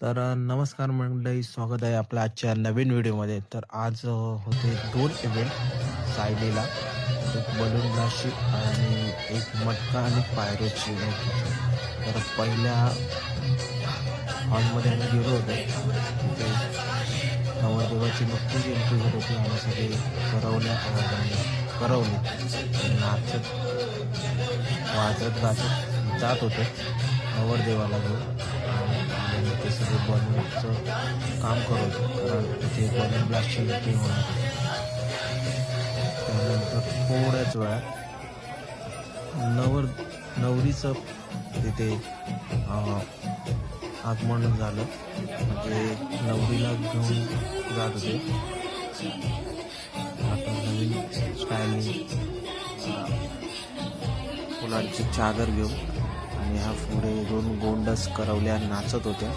तर नमस्कार मंडळी स्वागत आहे आपल्या आजच्या नवीन व्हिडिओमध्ये. तर आज होते दोन इव्हेंट सायलीला एक बलून ब्लास्टची आणि एक मटका आणि पायरोची तर पहिल्या हॉलमध्ये आम्ही गेलो होतो. तिथे नवरदेवाची नुकतीच एंट्री होत होती आम्ही सगळे करवल्या करवले. नाचत वाजत गाजत जात होते नवरदेवाला घेऊन. आणि ते सगळे बॉलिवूडचं काम करत कारण तिथे बॉलिंग ब्लास्टची एंट्री होणार होती. त्यानंतर थोड्याच वेळात नवर नवरीचं तिथे आगमन झालं म्हणजे नवरीला घेऊन जात होते आता नवीन स्टाईलने फुलांची चादर घेऊन आणि ह्या पुढे दोन गोंडस करवल्या नाचत होत्या.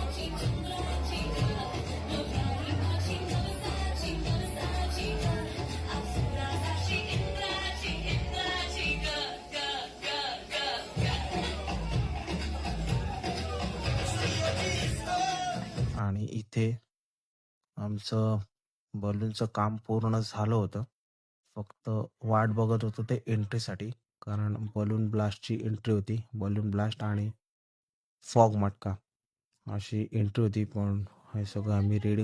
आणि इथे आमचं बलूनचं काम पूर्ण झालं होतं. फक्त वाट बघत होतो ते एंट्रीसाठी कारण बलून ब्लास्टची एंट्री होती. बलून ब्लास्ट आणि फॉग मटका अशी एंट्री होती पण हे सगळं आम्ही रेडी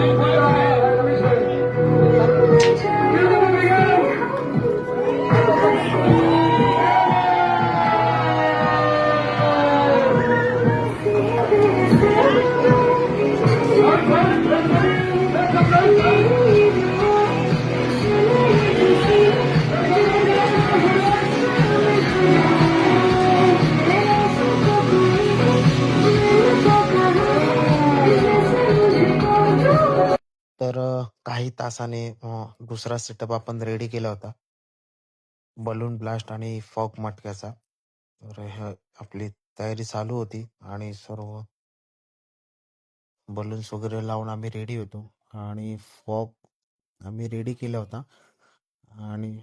करून तर अ, काही तासाने अ, दुसरा सेटअप आपण रेडी केला होता. बलून ब्लास्ट आणि फॉग मटक्याचा. तर ह्या आपली तयारी चालू होती आणि सर्व बलून्स वगैरे लावून आम्ही रेडी होतो. आणि फॉग आम्ही रेडी केला होता. आणि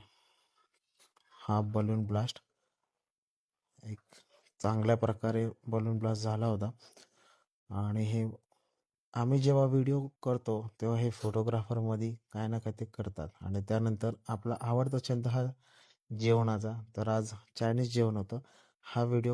हा बलून ब्लास्ट एक चांगल्या प्रकारे बलून ब्लास्ट झाला होता. आणि हे आम्ही जेव्हा व्हिडिओ करतो तेव्हा हे फोटोग्राफरमध्ये काय ना काय ते करतात. आणि त्यानंतर आपला आवडता छंद हा जेवणाचा. तर आज चायनीज जेवण होतं. हा व्हिडिओ